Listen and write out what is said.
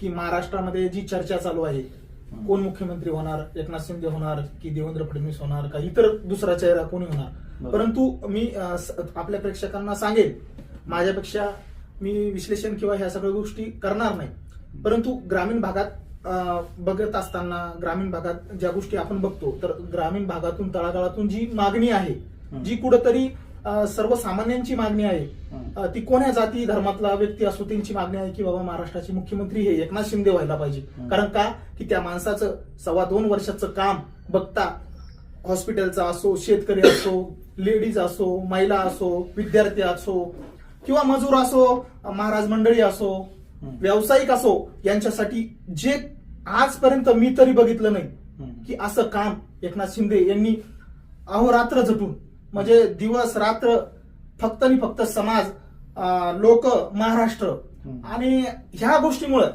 की महाराष्ट्रामध्ये जी चर्चा चालू आहे कोण मुख्यमंत्री होणार एकनाथ शिंदे होणार की देवेंद्र फडणवीस होणार का इतर दुसरा चेहरा कोणी होणार. परंतु मी आपल्या प्रेक्षकांना सांगेल माझ्यापेक्षा मी विश्लेषण किंवा ह्या सगळ्या गोष्टी करणार नाही परंतु ग्रामीण भागात बघत असताना ग्रामीण भागात ज्या गोष्टी आपण बघतो तर ग्रामीण भागातून तळागाळातून जी मागणी आहे. जी कुठंतरी सर्वसामान्यांची मागणी आहे ती कोण्या जाती धर्मातला व्यक्ती असो त्यांची मागणी आहे की बाबा महाराष्ट्राचे मुख्यमंत्री हे एकनाथ शिंदे व्हायला पाहिजे. कारण का की त्या माणसाचं सव्वा दोन वर्षाचं काम बघता हॉस्पिटलचा असो शेतकरी असो लेडीज असो महिला असो विद्यार्थी असो किंवा मजूर असो महाराज मंडळी असो. व्यावसायिक असो यांच्यासाठी जे आजपर्यंत मी तरी बघितलं नाही. की असं काम एकनाथ शिंदे यांनी अहोरात्र झटून म्हणजे दिवस रात्र फक्त आणि फक्त समाज लोक महाराष्ट्र. आणि ह्या गोष्टीमुळं